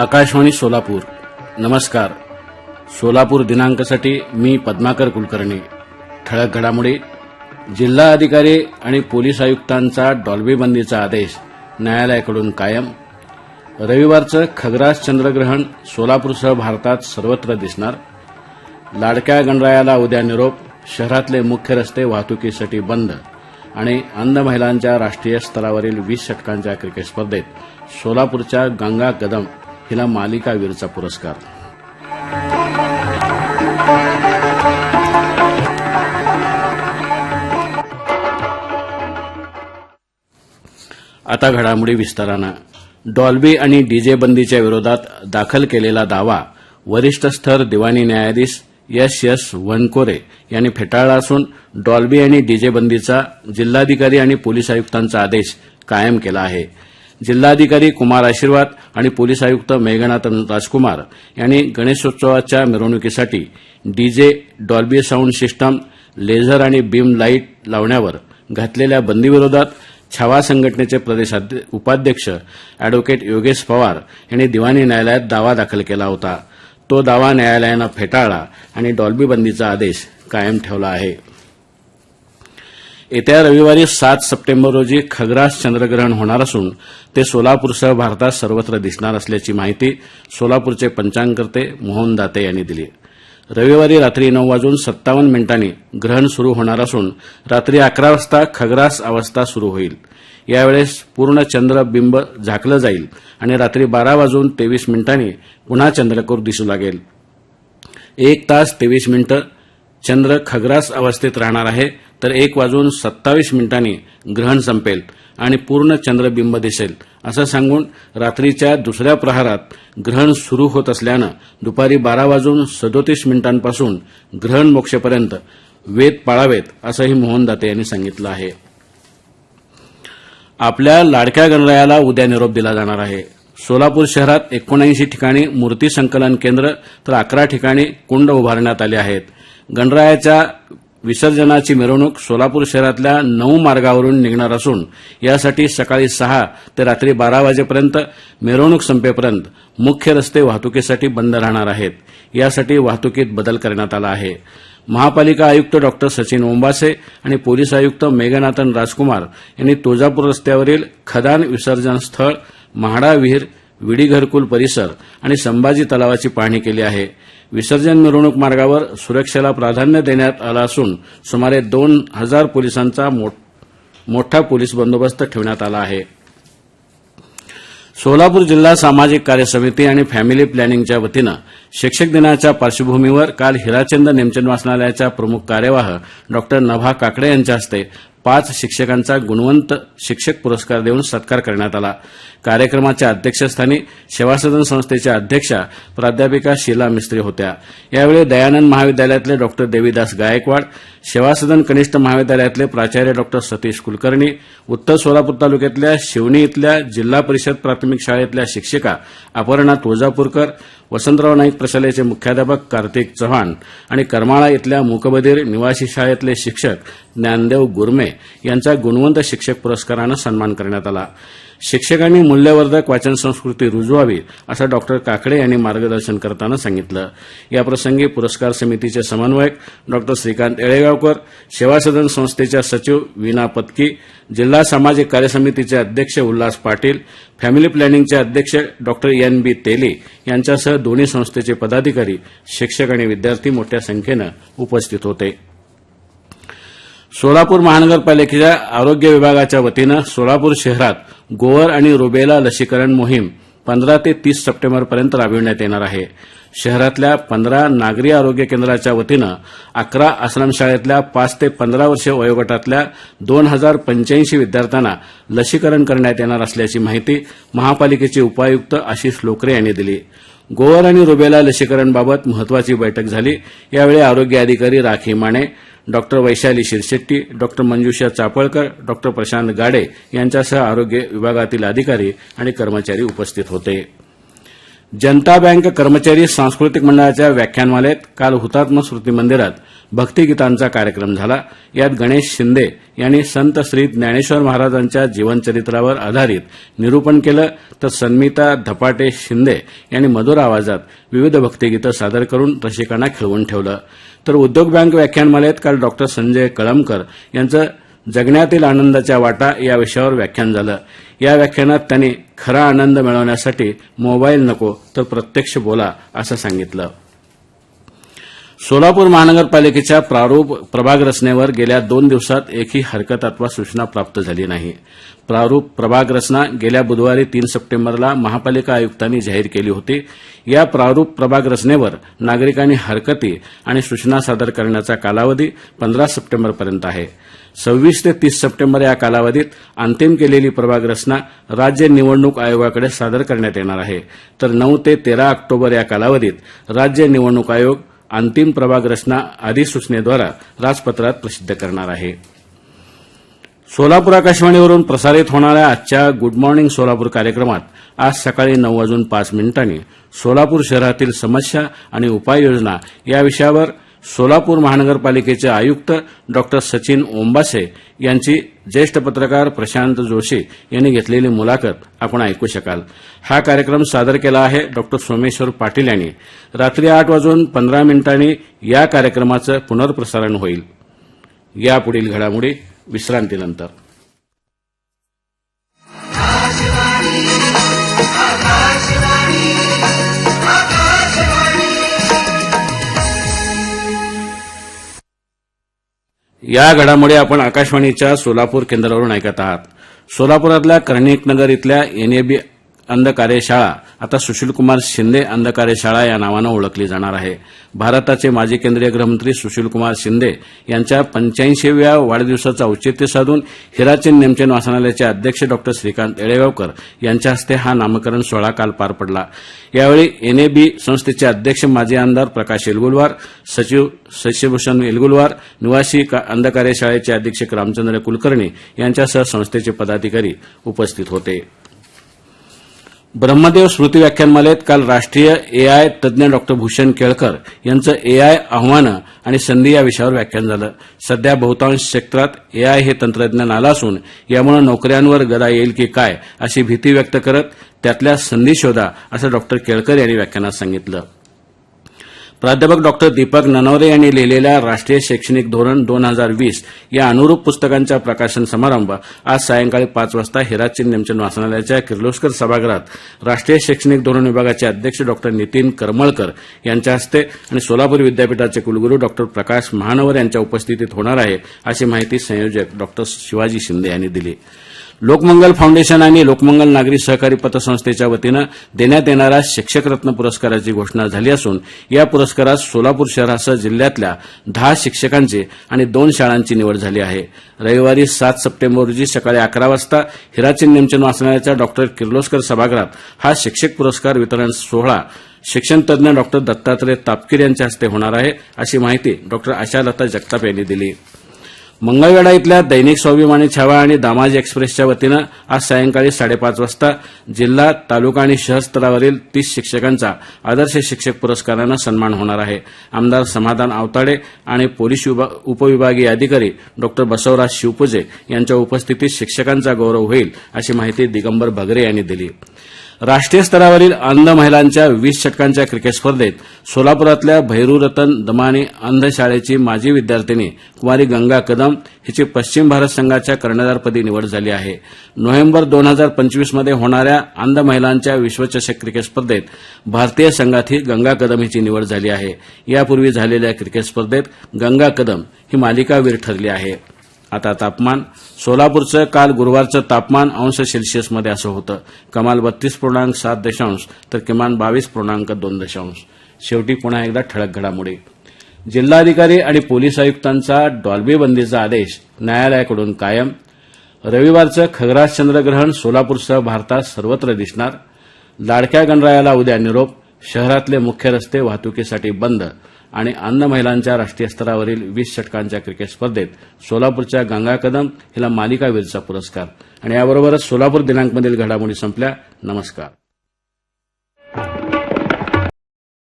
आकाशवाणी सोलापूर. नमस्कार. सोलापूर दिनांकासाठी मी पद्माकर कुलकर्णी. ठळक घडामोडी जिल्हा अधिकारी आणि पोलीस आयुक्तांचा डॉल्बी बंदीचा आदेश न्यायालयाकडून कायम. रविवारचं खग्रास चंद्रग्रहण सोलापूरसह भारतात सर्वत्र दिसणार. लाडक्या गणरायाला उद्या निरोप शहरातले मुख्य रस्ते वाहतुकीसाठी बंद आणि अंध महिलांच्या राष्ट्रीय स्तरावरील वीस षटकांच्या क्रिकेट स्पर्धेत सोलापूरच्या गंगा कदम हिला मालिकावीरचा पुरस्कार. आता घडामोडी विस्तारानं. डॉल्बी आणि डीजे बंदीच्या विरोधात दाखल केलेला दावा वरिष्ठ स्तर दिवाणी न्यायाधीश एस एस वनकोरे यांनी फेटाळला असून डॉल्बी आणि डीजे बंदीचा जिल्हाधिकारी आणि पोलीस आयुक्तांचा आदेश कायम केला आहे. जिल्हाधिकारी कुमार आशीर्वाद आणि पोलीस आयुक्त मेघनाथन राजकुमार यांनी गणेशोत्सवाच्या मिरवणुकीसाठी DJ Dolby sound system laser आणि बीम लाइट लावण्यावर घातलेल्या बंदीविरोधात छावा संघटनेचे प्रदेश उपाध्यक्ष अॅडव्होकेट योगेश पवार यांनी दिवाणी न्यायालयात दावा दाखल केला होता. तो दावा न्यायालयानं फेटाळला आणि डॉल्बी बंदीचा आदेश कायम ठेवला आहे. येत्या रविवारी सात सप्टेंबर रोजी खग्रास चंद्रग्रहण होणार असून ते सोलापूरसह भारतात सर्वत्र दिसणार असल्याची माहिती सोलापूरचे पंचांगकर्ते मोहन दाते यांनी दिली. रविवारी रात्री नऊ वाजून सत्तावन्न मिनिटांनी ग्रहण सुरू होणार असून रात्री अकरा वाजता खग्रास अवस्था सुरू होईल. यावेळेस पूर्ण चंद्रबिंब झाकलं जाईल आणि रात्री बारा वाजून तेवीस मिनिटांनी पुन्हा चंद्रकोर दिसू लागेल. एक तास तेवीस मिनिटं चंद्र खग्रास अवस्थेत राहणार आहे तर एक वाजून सत्तावीस मिनिटांनी ग्रहण संपेल आणि पूर्ण चंद्रबिंब दिसेल. असं सांगून रात्रीच्या दुसऱ्या प्रहारात ग्रहण सुरू होत असल्यानं दुपारी बारा वाजून सदोतीस मिनिटांपासून ग्रहण मोक्षेपर्यंत वेद पाळावेत असंही मोहन दाते यांनी सांगितलं आहे. आपल्या लाडक्या गणरायाला उद्या निरोप दिला जाणार आहे. सोलापूर शहरात एकोणऐंशी ठिकाणी मूर्ती संकलन केंद्र तर अकरा ठिकाणी कुंड उभारण्यात आले आहेत. गणरायाच्या विसर्जनाची मिरवणूक सोलापूर शहरातल्या नऊ मार्गावरून निघणार असून यासाठी सकाळी सहा ते रात्री बारा वाजेपर्यंत मिरवणूक संपेपर्यंत मुख्य रस्ते वाहतुकीसाठी बंद राहणार आहेत. यासाठी वाहतुकीत बदल करण्यात आला आहे. महापालिका आयुक्त डॉक्टर सचिन ओंबासे आणि पोलीस आयुक्त मेघनाथन राजकुमार यांनी तुळजापूर रस्त्यावरील खदान विसर्जन स्थळ म्हाडा विहीर विडी घरकुल परिसर आणि संभाजी तलावाची पाहणी केली आहे. विसर्जन मिरवणूक मार्गावर सुरक्षेला प्राधान्य देण्यात आलं असून सुमारे दोन हजार पोलिसांचा मोठा पोलीस बंदोबस्त ठेवण्यात आला आहे. सोलापूर जिल्हा सामाजिक कार्य समिती आणि फॅमिली प्लॅनिंगच्या वतीनं शिक्षक दिनाच्या पार्श्वभूमीवर काल हिराचंद नेमचंद वाचनालयाच्या प्रमुख कार्यवाह डॉक्टर नभा काकडे यांच्या हस्ते पाच शिक्षकांचा गुणवंत शिक्षक पुरस्कार देऊन सत्कार करण्यात आला. कार्यक्रमाच्या अध्यक्षस्थानी सेवासदन संस्थेच्या अध्यक्षा प्राध्यापिका शीला मिस्त्री होत्या. यावेळी दयानंद महाविद्यालयातले डॉक्टर देवीदास गायकवाड सेवासदन कनिष्ठ महाविद्यालयातले प्राचार्य डॉक्टर सतीश कुलकर्णी उत्तर सोलापूर तालुक्यातल्या शिवणी इथल्या जिल्हा परिषद प्राथमिक शाळेतल्या शिक्षिका अपर्णा तुळजापूरकर वसंतराव नाईक प्रशालेचे मुख्याध्यापक कार्तिक चव्हाण आणि करमाळा इथल्या मूकबधीर निवासी शाळेतले शिक्षक ज्ञानदेव गुरमे यांचा गुणवंत शिक्षक पुरस्कारानं सन्मान करण्यात आला. शिक्षकांनी मूल्यवर्धक वाचन संस्कृती रुजवावी असं डॉक्टर काकडे यांनी मार्गदर्शन करताना सांगितलं. याप्रसंगी पुरस्कार समितीचे समन्वयक डॉक्टर श्रीकांत येळेगावकर सेवासदन संस्थेच्या सचिव वीना पत्की जिल्हा सामाजिक कार्य समितीचे अध्यक्ष उल्हास पाटील फॅमिली प्लॅनिंगचे अध्यक्ष डॉक्टर एन बी तेली यांच्यासह दोन्ही संस्थेचे पदाधिकारी शिक्षक आणि विद्यार्थी मोठ्या संख्येनं उपस्थित होते. सोलापूर महानगरपालिकेच्या आरोग्य विभागाच्या वतीनं सोलापूर शहरात गोवर आणि रुबेला लसीकरण मोहीम पंधरा ते तीस सप्टेंबरपर्यंत राबविण्यात येणार आहे. शहरातल्या पंधरा नागरी आरोग्य केंद्राच्या वतीनं अकरा आश्रमशाळेतल्या पाच ते पंधरा वर्ष वयोगटातल्या दोन हजार पंच्याऐंशी विद्यार्थ्यांना लसीकरण करण्यात येणार असल्याची माहिती महापालिकेचे उपायुक्त आशिष लोकरे यांनी दिली. गोवर आणि रुबेला लसीकरणबाबत महत्वाची बैठक झाली. यावेळी आरोग्य अधिकारी Rakhi Mane doctor Vaishali Shirshetti doctor Manjusha Chapalkar doctor Prashant Gade यांच्यासह आरोग्य विभागातील अधिकारी आणि कर्मचारी उपस्थित होते. जनता बँक कर्मचारी सांस्कृतिक मंडळाच्या व्याख्यानमालेत काल हुतात्मा स्मृती मंदिरात भक्तिगीतांचा कार्यक्रम झाला. यात गणेश शिंदे यांनी संत श्री ज्ञानेश्वर महाराजांच्या जीवनचरित्रावर आधारित निरूपण केलं. तर सन्मिता धपाटे शिंदे यांनी मधुर आवाजात विविध भक्तिगीतं सादर करून रसिकांना खिळवून ठेवलं. तर उद्योग बँक व्याख्यानमालेत काल डॉक्टर संजय कळमकर यांचं जगण्यातील आनंदाच्या वाटा या विषयावर व्याख्यान झालं. या व्याख्यानात त्यांनी खरा आनंद मिळवण्यासाठी मोबाईल नको तर प्रत्यक्ष बोला असं सांगितलं. सोलापूर महानगरपालिकेच्या प्रारूप प्रभाग रचनेवर गेल्या दोन दिवसात एकही हरकत अथवा सूचना प्राप्त झाली नाही. प्रारूप प्रभाग रचना गेल्या बुधवारी तीन सप्टेंबरला महापालिका आयुक्तांनी जाहीर केली होती. या प्रारूप प्रभाग रचनेवर नागरिकांनी हरकती आणि सूचना सादर करण्याचा कालावधी पंधरा सप्टेंबरपर्यंत आहे. सव्वीस ते तीस सप्टेंबर या कालावधीत अंतिम केलेली प्रभाग रचना राज्य निवडणूक आयोगाकडे सादर करण्यात येणार आहे. तर नऊ ते तेरा ऑक्टोबर या कालावधीत राज्य निवडणूक आयोग अंतिम प्रभाग रचना अधिसूचनेद्वारा राजपत्रात प्रसिद्ध करणार आहे. सोलापूर आकाशवाणीवरून प्रसारित होणाऱ्या आजच्या गुड मॉर्निंग सोलापूर कार्यक्रमात आज सकाळी नऊ वाजून पाच मिनिटांनी सोलापूर शहरातील समस्या आणि उपाययोजना या विषयावर सोलापूर महानगरपालिकेचे आयुक्त डॉक्टर सचिन ओंबासे यांची ज्येष्ठ पत्रकार प्रशांत जोशी यांनी घेतलेली मुलाखत आपण ऐकू शकाल. हा कार्यक्रम सादर केला आहे डॉक्टर सोमेश्वर पाटील यांनी. रात्री आठ वाजून पंधरा मिनिटांनी या कार्यक्रमाचं पुनर्प्रसारण होईल. यापुढील घडामोडी विश्रांतीनंतर. या घडामोडी आपण आकाशवाणीच्या सोलापूर केंद्रावरून ऐकत आहात. सोलापुरातल्या कर्णिक नगर इथल्या एनएबी अंध कार्यशाळा आता सुशीलकुमार शिंदे अंध कार्यशाळा या नावानं ओळखली जाणार आहे. भारताचे माजी केंद्रीय गृहमंत्री सुशीलकुमार शिंदे यांच्या पंच्याऐंशीव्या वाढदिवसाचं औचित्य साधून हिराचंद नेमचेन वाचनालयाचे अध्यक्ष डॉक्टर श्रीकांत येळेगावकर यांच्या हस्ते हा नामकरण सोहळा काल पार पडला. यावेळी एनएबी संस्थेचे अध्यक्ष माजी आमदार प्रकाश येलगुलवार सचिव शशीभूषण येलगुलवार निवासी का- अंध कार्यशाळेचे अधीक्षक रामचंद्र कुलकर्णी यांच्यासह संस्थेचे पदाधिकारी उपस्थित होते. ब्रह्मदेव स्मृती व्याख्यानमालेत काल राष्ट्रीय एआय तज्ज्ञ डॉक्टर भूषण केळकर यांचं एआय आव्हानं आणि संधी या विषयावर व्याख्यान झालं. सध्या बहुतांश क्षेत्रात एआय हे तंत्रज्ञान आलं असून यामुळे नोकऱ्यांवर गदा येईल की काय अशी भीती व्यक्त करत त्यातल्या संधी शोधा असं डॉक्टर केळकर यांनी व्याख्यानात सांगितलं. प्राध्यापक डॉक्टर दीपक ननवरे यांनी लिहिलेल्या राष्ट्रीय शैक्षणिक धोरण दोन हजार वीस या अनुरूप पुस्तकांचा प्रकाशन समारंभ आज सायंकाळी पाच वाजता हिरा नेमचंद वाचनालयाच्या किर्लोस्कर सभागृहात राष्ट्रीय शैक्षणिक धोरण विभागाचे अध्यक्ष डॉक्टर नितीन करमळकर यांच्या हस्ते आणि सोलापूर विद्यापीठाचे कुलगुरू डॉक्टर प्रकाश महानवर यांच्या उपस्थितीत होणार आहे अशी माहिती संयोजक डॉक्टर शिवाजी शिंदे यांनी दिली. लोकमंगल फाउंडेशन आणि लोकमंगल नागरी सहकारी पतसंस्थेच्या वतीनं देण्यात येणाऱ्या शिक्षकरत्न पुरस्काराची घोषणा झाली असून या पुरस्कारात सोलापूर शहरासह जिल्ह्यातल्या दहा शिक्षकांची आणि दोन शाळांची निवड झाली आहे. रविवारी सात सप्टेंबर रोजी सकाळी अकरा वाजता हिराचिन नेमचंद वाचनालयाच्या डॉक्टर किर्लोस्कर सभागृहात हा शिक्षक पुरस्कार वितरण सोहळा शिक्षणतज्ञ डॉक्टर दत्तात्रय तापकीर यांच्या हस्ते होणार आहे अशी माहिती डॉक्टर आशालता जगताप यांनी दिली. मंगळवेढा इथल्या दैनिक स्वाभिमानी छावा आणि दामाजी एक्सप्रेसच्या वतीनं आज सायंकाळी साडेपाच वाजता जिल्हा तालुका आणि शहर स्तरावरील तीस शिक्षकांचा आदर्श शिक्षक पुरस्कारानं सन्मान होणार आहे. आमदार समाधान आवताडे आणि पोलीस उपविभागीय अधिकारी डॉक्टर बसवराज शिवपुजे यांच्या उपस्थितीत शिक्षकांचा गौरव होईल अशी माहिती दिगंबर भगरे यांनी दिली. राष्ट्रीय स्तरावरील अंध महिलांच्या वीस षटकांच्या क्रिकेट स्पर्धेत सोलापुरातल्या भैरूरतन दमानी अंध शाळेची माजी विद्यार्थिनी कुमारी गंगा कदम हिची पश्चिम भारत संघाच्या कर्णधारपदी निवड झाली आहे. नोव्हेंबर दोन हजार पंचवीसमध्ये होणाऱ्या अंध महिलांच्या विश्वचषक क्रिकेट स्पर्धेत भारतीय संघातही गंगा कदम हिची निवड झाली आहे. यापूर्वी झालेल्या क्रिकेट स्पर्धेत गंगा कदम ही मालिकावीर ठरली आहे. आता तापमान सोलापूरचं काल गुरुवारचं तापमान अंश सेल्सिअसमध्ये असं होतं. कमाल बत्तीस पूर्णांक सात दशांश तर किमान बावीस पूर्णांक दोन दशांश. शेवटी पुन्हा एकदा ठळक घडामोडी. जिल्हाधिकारी आणि पोलीस आयुक्तांचा डॉल्बी बंदीचा आदेश न्यायालयाकडून कायम. रविवारचं खगराज चंद्रग्रहण सोलापूरसह भारतात सर्वत्र दिसणार. लाडक्या गणरायाला उद्या निरोप. शहरातले मुख्य रस्ते वाहतुकीसाठी बंद. आणि अन्न महिलांच्या राष्ट्रीय स्तरावरील वीस षटकांच्या क्रिकेट स्पर्धेत सोलापूरच्या गंगा कदम हिला मालिकावीरचा पुरस्कार. आणि याबरोबरच सोलापूर दिनांकमधील घडामोडी संपल्या. नमस्कार.